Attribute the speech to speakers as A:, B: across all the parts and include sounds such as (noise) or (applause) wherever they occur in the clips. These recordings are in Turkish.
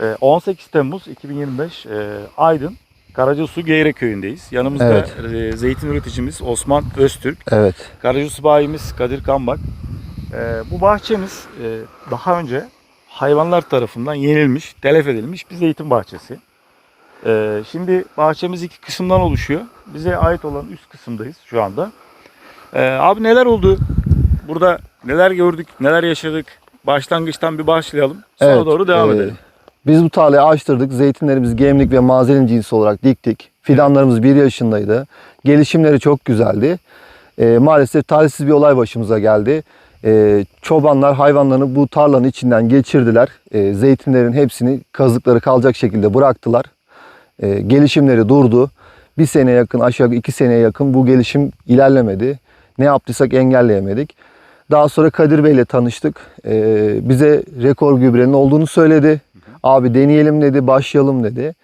A: Ee, 18 Temmuz 2025 e, Aydın Karacasu Geyre köyündeyiz. Yanımızda
B: Evet.
A: e, zeytin üreticimiz Osman Öztürk,
B: Evet.
A: Karacasu bayimiz Kadir Kambak. Ee, bu bahçemiz e, daha önce hayvanlar tarafından yenilmiş, telef edilmiş bir zeytin bahçesi. Ee, şimdi bahçemiz iki kısımdan oluşuyor. Bize ait olan üst kısımdayız şu anda. Ee, abi neler oldu? Burada neler gördük, neler yaşadık? Başlangıçtan bir başlayalım. Sonra
B: Evet,
A: doğru devam
B: e,
A: edelim.
B: Biz bu tarlayı açtırdık. Zeytinlerimizi gemlik ve mazelin cinsi olarak diktik. Fidanlarımız 1 yaşındaydı. Gelişimleri çok güzeldi. E, maalesef talihsiz bir olay başımıza geldi. E, çobanlar hayvanlarını bu tarlanın içinden geçirdiler. E, zeytinlerin hepsini kazıkları kalacak şekilde bıraktılar. E, gelişimleri durdu. Bir sene yakın, aşağı iki seneye yakın bu gelişim ilerlemedi. Ne yaptıysak engelleyemedik. Daha sonra Kadir Bey ile tanıştık. Ee, bize rekor gübrenin olduğunu söyledi. Abi deneyelim dedi, başlayalım dedi.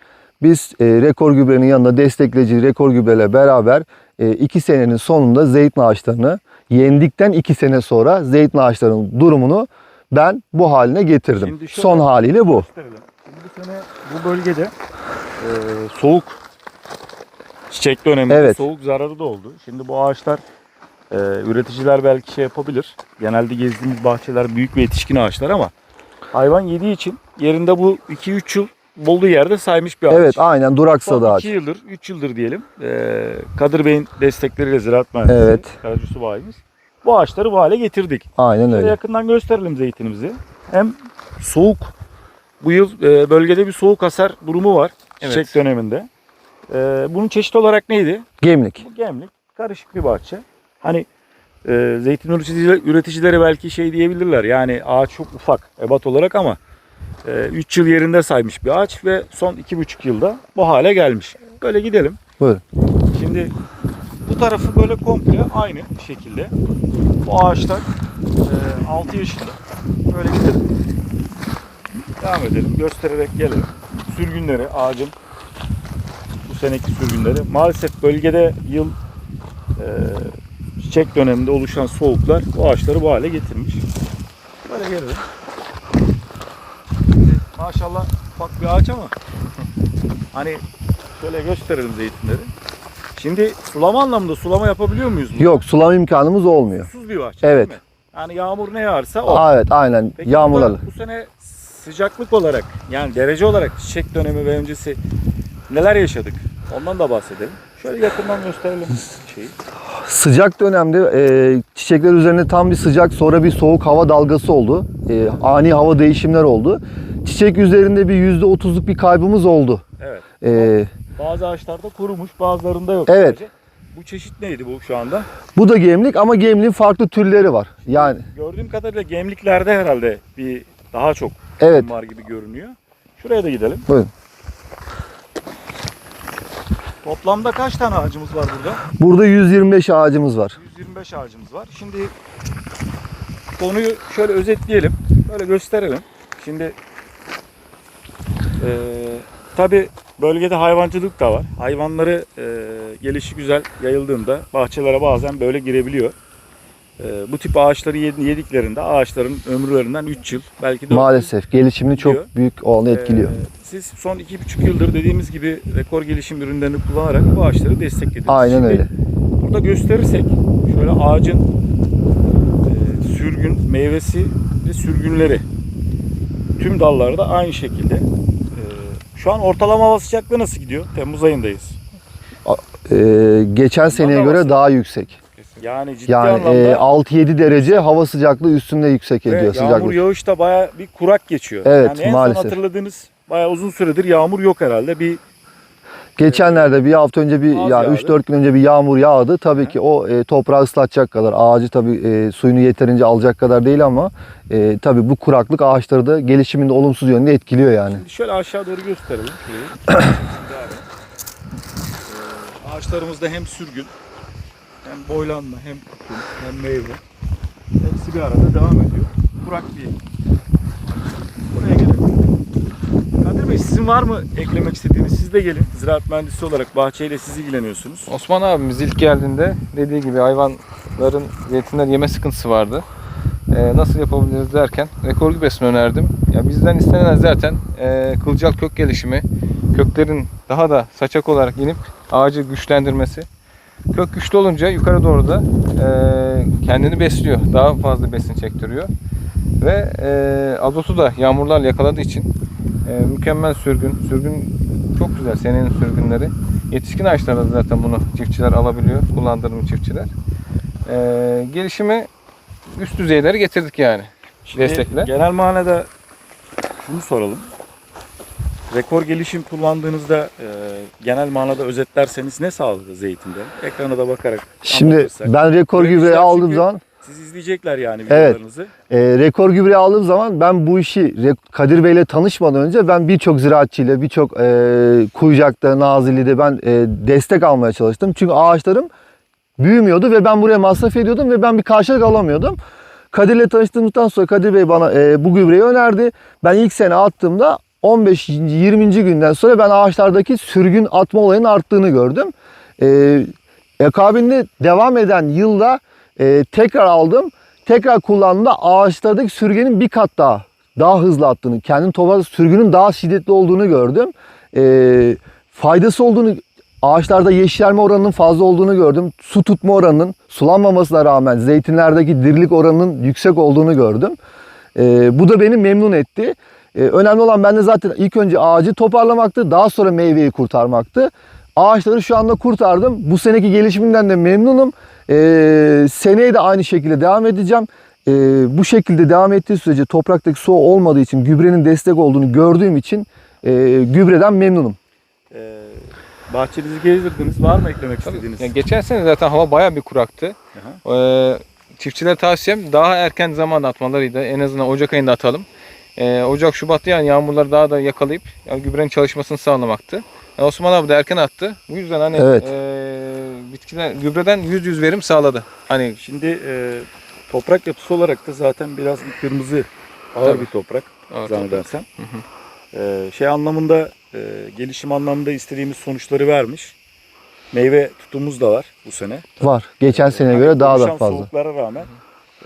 B: Biz e, rekor gübrenin yanında destekleyici rekor gübreyle beraber e, iki senenin sonunda zeytin ağaçlarını yendikten iki sene sonra zeytin ağaçlarının durumunu ben bu haline getirdim.
A: Şimdi şöyle-
B: Son haliyle bu.
A: Şimdi bu sene bu bölgede e, soğuk çiçek döneminde
B: Evet.
A: soğuk zararı da oldu. Şimdi bu ağaçlar e, üreticiler belki şey yapabilir. Genelde gezdiğimiz bahçeler büyük ve yetişkin ağaçlar ama hayvan yediği için yerinde bu 2-3 yıl olduğu yerde saymış bir ağaç.
B: Evet aynen duraksadı
A: Son
B: ağaç.
A: 2 yıldır, 3 yıldır diyelim. e, Kadir Bey'in destekleriyle Ziraat Mühendisi,
B: Evet.
A: Karacasu Bayimiz. Bu ağaçları bu hale getirdik.
B: Aynen
A: Şöyle
B: öyle.
A: yakından gösterelim zeytinimizi. Hem soğuk, bu yıl e, bölgede bir soğuk hasar durumu var çiçek
C: Evet.
A: döneminde. E, bunun çeşit olarak neydi?
B: Gemlik.
A: Bu gemlik, karışık bir bahçe. Hani e, zeytin üreticileri, üreticileri belki şey diyebilirler yani ağaç çok ufak ebat olarak ama 3 yıl yerinde saymış bir ağaç ve son 2,5 yılda bu hale gelmiş. Böyle gidelim.
B: Buyurun.
A: Şimdi bu tarafı böyle komple aynı şekilde. Bu ağaçlar 6 yaşında. Böyle gidelim. Devam edelim. Göstererek gelelim. Sürgünleri, ağacın bu seneki sürgünleri. Maalesef bölgede yıl e, çiçek döneminde oluşan soğuklar bu ağaçları bu hale getirmiş. Böyle gelelim. Maşallah ufak bir ağaç ama (laughs) hani şöyle gösterelim zeytinleri. Şimdi sulama anlamında sulama yapabiliyor muyuz? burada?
B: Yok sulama imkanımız olmuyor.
A: Susuz bir bahçe
B: Evet.
A: değil mi? Yani yağmur ne yağarsa o.
B: Aa, evet aynen
A: Peki
B: yağmurlarla.
A: Bu sene sıcaklık olarak yani derece olarak çiçek dönemi ve öncesi neler yaşadık? Ondan da bahsedelim. Şöyle yakından gösterelim (laughs) şeyi.
B: Sıcak dönemde e, çiçekler üzerinde tam bir sıcak sonra bir soğuk hava dalgası oldu. E, ani hava değişimler oldu. Çiçek üzerinde bir %30'luk bir kaybımız oldu.
A: Evet.
B: E,
A: Bazı ağaçlarda kurumuş, bazılarında yok.
B: Evet.
A: sadece. Bu çeşit neydi bu şu anda?
B: bu da gemlik ama gemliğin farklı türleri var. Yani
A: Gördüğüm kadarıyla gemliklerde herhalde bir daha çok
B: evet
A: var gibi görünüyor. Şuraya da gidelim.
B: buyurun.
A: Toplamda kaç tane ağacımız var burada?
B: Burada 125 ağacımız var.
A: 125 ağacımız var. Şimdi konuyu şöyle özetleyelim. Böyle gösterelim. Şimdi eee tabi bölgede hayvancılık da var. Hayvanları eee gelişi güzel yayıldığında bahçelere bazen böyle girebiliyor. Eee, bu tip ağaçları yed- yediklerinde ağaçların ömürlerinden 3 yıl belki de
B: Maalesef gelişimini çok büyük olanı etkiliyor.
A: Ee, siz son iki buçuk yıldır dediğimiz gibi rekor gelişim ürünlerini kullanarak bu ağaçları desteklediniz.
B: Aynen
A: Şimdi
B: öyle.
A: Burada gösterirsek şöyle ağacın e, sürgün, meyvesi ve sürgünleri tüm dallarda aynı şekilde. E, şu an ortalama hava sıcaklığı nasıl gidiyor? Temmuz ayındayız.
B: E, geçen seneye göre daha yüksek.
A: Yani ciddi
B: Yani
A: anlamda
B: e, 6-7 derece hava sıcaklığı üstünde yüksek ediyor
A: yağmur
B: sıcaklık.
A: yağış da baya bir kurak geçiyor.
B: Evet,
A: yani en
B: maalesef.
A: son hatırladığınız baya uzun süredir yağmur yok herhalde. Bir
B: Geçenlerde bir hafta önce bir ya
A: yağdı.
B: 3-4 gün önce bir yağmur yağdı. Tabii ki o e, toprağı ıslatacak kadar, ağacı tabii e, suyunu yeterince alacak kadar değil ama e, tabii bu kuraklık ağaçları da gelişiminde olumsuz yönde etkiliyor yani.
A: Şimdi şöyle aşağı doğru gösterelim. (coughs) E, Ağaçlarımızda hem sürgün, hem boylanma, hem tutum, hem meyve. Hepsi bir arada devam ediyor. Kurak bir. Buraya gelelim. Kadir Bey sizin var mı eklemek istediğiniz? Siz de gelin. Ziraat mühendisi olarak bahçeyle siz ilgileniyorsunuz.
C: Osman abimiz ilk geldiğinde dediği gibi hayvanların zeytinler yeme sıkıntısı vardı. e, nasıl yapabiliriz derken rekor gübresini önerdim. Ya bizden istenen zaten e, kılcal kök gelişimi, köklerin daha da saçak olarak inip ağacı güçlendirmesi. Kök güçlü olunca yukarı doğru da e, kendini besliyor. Daha fazla besin çektiriyor. Ve e, azotu da yağmurlarla yakaladığı için e, mükemmel sürgün. Sürgün çok güzel senenin sürgünleri. Yetişkin ağaçlarda da zaten bunu çiftçiler alabiliyor. Kullandırım çiftçiler. E, gelişimi üst düzeyleri getirdik yani.
A: Şimdi
C: Destekle.
A: Genel manada şunu soralım. Rekor gelişim kullandığınızda e, genel manada özetlerseniz ne sağladı zeytinde? Ekrana da bakarak
B: Şimdi ben rekor
A: Üreticiler
B: gübreyi aldığım zaman
A: Siz izleyecekler yani
B: Evet.
A: videolarınızı.
B: E, rekor gübreyi aldığım zaman ben bu işi Kadir Bey'le tanışmadan önce ben birçok ziraatçıyla, birçok e, Kuyucak'ta, Nazilli'de ben e, destek almaya çalıştım. Çünkü ağaçlarım büyümüyordu ve ben buraya masraf ediyordum ve ben bir karşılık alamıyordum. Kadir'le tanıştığımızdan sonra Kadir Bey bana e, bu gübreyi önerdi. Ben ilk sene attığımda 15. 20. günden sonra ben ağaçlardaki sürgün atma olayının arttığını gördüm. E, akabinde devam eden yılda e, tekrar aldım. Tekrar kullandığımda ağaçlardaki sürgenin bir kat daha daha hızlı attığını, kendim topa sürgünün daha şiddetli olduğunu gördüm. E, faydası olduğunu, ağaçlarda yeşerme oranının fazla olduğunu gördüm. Su tutma oranının sulanmamasına rağmen zeytinlerdeki dirilik oranının yüksek olduğunu gördüm. E, bu da beni memnun etti. E, önemli olan bende zaten ilk önce ağacı toparlamaktı, daha sonra meyveyi kurtarmaktı. Ağaçları şu anda kurtardım. Bu seneki gelişiminden de memnunum. Ee, seneye de aynı şekilde devam edeceğim. Ee, bu şekilde devam ettiği sürece topraktaki su olmadığı için gübrenin destek olduğunu gördüğüm için e, gübreden memnunum.
A: E, bahçenizi gezdirdiniz. Var mı eklemek
C: Tabii.
A: istediğiniz?
C: Yani geçen sene zaten hava bayağı bir kuraktı. Ee, çiftçilere tavsiyem daha erken zamanda atmalarıydı. En azından Ocak ayında atalım. Ee, Ocak, Şubat'ta yani yağmurları daha da yakalayıp yani gübrenin çalışmasını sağlamaktı. Yani Osman abi de erken attı. Bu yüzden hani
B: Evet.
C: ee, bitkiler gübreden yüz yüz verim sağladı. Hani
A: Şimdi e, toprak yapısı olarak da zaten biraz bir kırmızı ağır
C: Tabii.
A: bir toprak
C: Evet,
A: zannedersem. E, şey anlamında e, gelişim anlamında istediğimiz sonuçları vermiş. Meyve tutumumuz da var bu sene.
B: Var. Geçen seneye
A: Yani
B: göre daha da fazla.
A: soğuklara rağmen.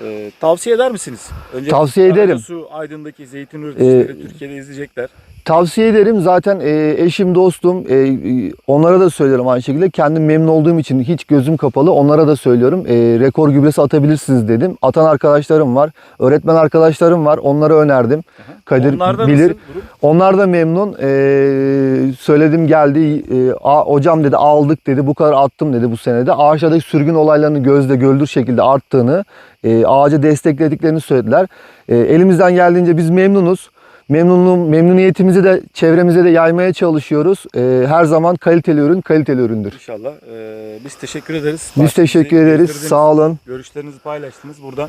A: E, tavsiye eder misiniz? Önce
B: Tavsiye ederim.
A: Su Aydın'daki zeytin üreticileri
B: Ee,
A: Türkiye'de izleyecekler.
B: Tavsiye ederim. Zaten e, eşim, dostum, e, e, onlara da söylüyorum aynı şekilde. Kendim memnun olduğum için hiç gözüm kapalı. Onlara da söylüyorum. E, rekor gübresi atabilirsiniz dedim. Atan arkadaşlarım var. Öğretmen arkadaşlarım var. Onlara önerdim. Kadir
A: Onlarda
B: bilir.
A: nasıl durum?
B: Onlar da memnun. Ee, söyledim geldi. Ee, "Aa, hocam dedi aldık dedi. Bu kadar attım dedi bu senede. Ağaçlardaki sürgün olaylarının gözle görülür şekilde arttığını, e, ağaca desteklediklerini söylediler. E, elimizden geldiğince biz memnunuz. Memnunluğum, memnuniyetimizi de çevremize de yaymaya çalışıyoruz. E, her zaman kaliteli ürün kaliteli üründür.
A: İnşallah. E, biz teşekkür ederiz.
B: Biz teşekkür ederiz. Sağ olun.
A: Görüşlerinizi paylaştınız. Buradan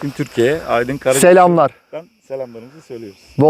A: tüm Türkiye'ye Aydın Karaca
B: Selamlar.
A: selamlarımızı söylüyoruz.
B: Bol